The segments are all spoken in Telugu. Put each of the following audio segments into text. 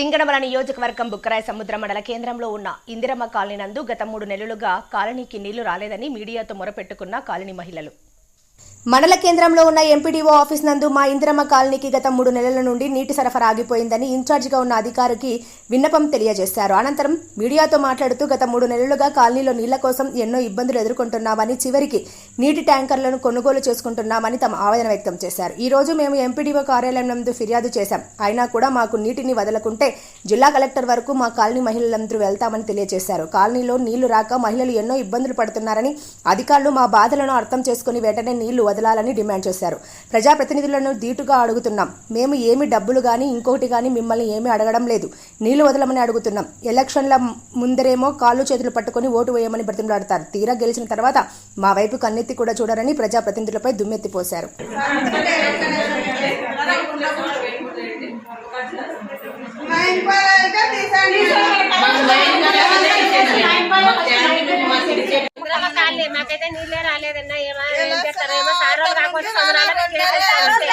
సింగనమల నియోజకవర్గం బుక్కరాయ సముద్ర మండల కేంద్రంలో ఉన్న ఇందిరమ్మ కాలనీ నందు గత మూడు నెలలుగా కాలనీకి నీళ్ళు రాలేదని మీడియాతో మొరపెట్టుకున్న కాలనీ మహిళలు. మండల కేంద్రంలో ఉన్న ఎంపీడీఓ ఆఫీస్ నందు మా ఇందిరమ్మ కాలనీకి గత మూడు నెలల నుండి నీటి సరఫరా ఆగిపోయిందని ఇన్ఛార్జిగా ఉన్న అధికారికి విన్నపం తెలియజేశారు. అనంతరం మీడియాతో మాట్లాడుతూ గత మూడు నెలలుగా కాలనీలో నీళ్ళ కోసం ఎన్నో ఇబ్బందులు ఎదుర్కొంటున్నామని చివరికి నీటి ట్యాంకర్లను కొనుగోలు చేసుకుంటున్నామని తమ ఆవేదన వ్యక్తం చేశారు. ఈ రోజు మేము ఎంపీడీఓ కార్యాలయం నందు ఫిర్యాదు చేశాం. అయినా కూడా మాకు నీటిని వదలకుంటే జిల్లా కలెక్టర్ వరకు మా కాలనీ మహిళలందరూ వెళ్తామని తెలియజేశారు. కాలనీలో నీళ్ళు రాక మహిళలు ఎన్నో ఇబ్బందులు పడుతున్నారని అధికారులు మా బాధలను అర్థం చేసుకుని వెంటనే నీళ్ళు వదలాలని డిమాండ్ చేశారు ప్రజాప్రతినిధులను ధీటుగా అడుగుతున్నాం మేము ఏమి డబ్బులు కానీ ఇంకొకటి కానీ మిమ్మల్ని ఏమీ అడగడం లేదు నీళ్ళు వదలమని అడుగుతున్నాం ఎలక్షన్ల ముందరేమో కాళ్ళు చేతులు పట్టుకొని ఓటు వేయమని బ్రతిమలాడతారు తీరా గెలిచిన తర్వాత మా వైపు కన్నెత్తి కూడా చూడరని ప్రజాప్రతినిధులపై దుమ్మెత్తిపోశారు మాకైతే నీళ్ళే ఏమో ఏం చేస్తారు ఏమో సార్ వాళ్ళు కాకపోతే సంబరాలకు కేసేస్తారు అంతే.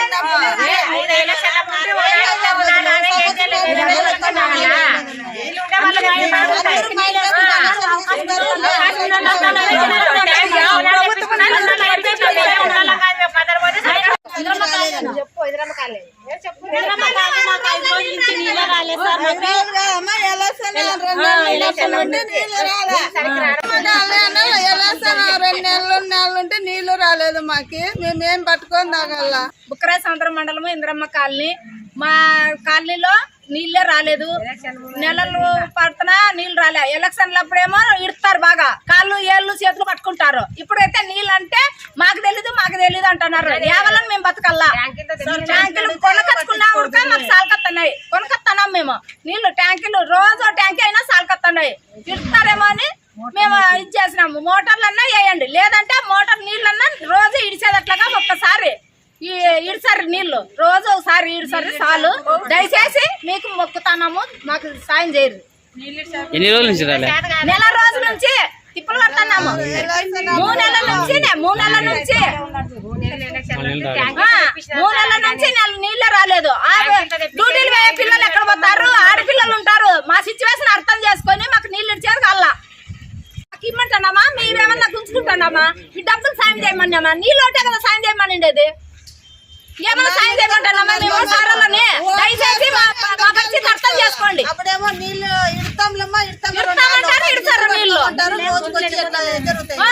ఏ, ఐదు ఎలక్షన్ల ముందు ఏం చేయలేదు. నీళ్ళు ఉంటే వాళ్ళు సరే. చెప్పు ఇంద్రమ్మ కాలనీ ఏం చెప్పు ఇంద్రమ్మ కాలనీ మాకు ఐదు రోజుల నుంచి నీళ్ళే రాలేదు సార్ నెలలు ఉంటే నీళ్ళు రాలేదు మాకి. మేమేం పట్టుకొని తాగల్లా. బుక్కరాయ సముద్రం మండలం ఇంద్రమ్మ కాలనీ. మా కాలనీలో నీళ్ళే రాలేదు. నెలలు పడుతున్నా నీళ్ళు రాలే. ఎలక్షన్లు అప్పుడేమో ఇడతారు బాగా. కాళ్ళు ఏళ్ళు చేతులు పట్టుకుంటారు. ఇప్పుడైతే నీళ్ళు అంటే మాకు తెలీదు మాకు తెలీదు అంటున్నారు. కేవలం మేము బతకల్లా. ట్యాంకులు కొనకత్తుకున్నా కూడా మాకు సాల్కత్తున్నాయి. కొనకత్తున్నాం మేము. నీళ్ళు ట్యాంకులు రోజు ట్యాంక్ అయినా సాల్కత్తున్నాయి. ఇడతారేమో అని మేము ఇది చేసినాము. మోటార్లన్నా వేయండి. లేదంటే మోటార్ నీళ్ళన్నా రోజు ఇడిచేదట్లాగా ఒక్కసారి ఈ ఇడిసారి నీళ్ళు రోజు ఒకసారి ఇడిసారి చాలు దయచేసి మీకు మొక్కుతాన్నాము మాకు సాయం చేయరు. ఎన్ని రోజుల నుంచి నెల రోజుల నుంచి తిప్పలు పడుతున్నాము మూడు నెలల నుంచి మూడు నెలల నుంచి. మూడు నెలల నుంచి నీళ్ళే రాలేదు. డ్యూటీలు పోయే పిల్లలు ఎక్కడ పోతారు? ఆడపిల్లలు ఉంటారు. మా సిచ్యువేషన్ అర్థం చేసుకొని మాకు నీళ్ళు ఇచ్చేది కల్లా. మాకు ఇమ్మంటున్నామా మేమేమన్నా గుంజుకుంటున్నామా ఈ డబ్బులు సాయం చేయమన్నామా? నీళ్ళు ఒకటే కదా సాయం చేయమని ఉండేది ఏమన్నా సాయం చేయమంటున్నామా మేము సారాలని దయచేసి మా పరిస్థితి అర్థం చేసుకోండి. అప్పుడేమో నీళ్ళు ఇడతాంలమ్మా ఇడతాం ఇడతామంటారు, ఇడతారు నీళ్ళు. రోజుకొచ్చి ఎట్లా జరుగుతాయి? ఆ.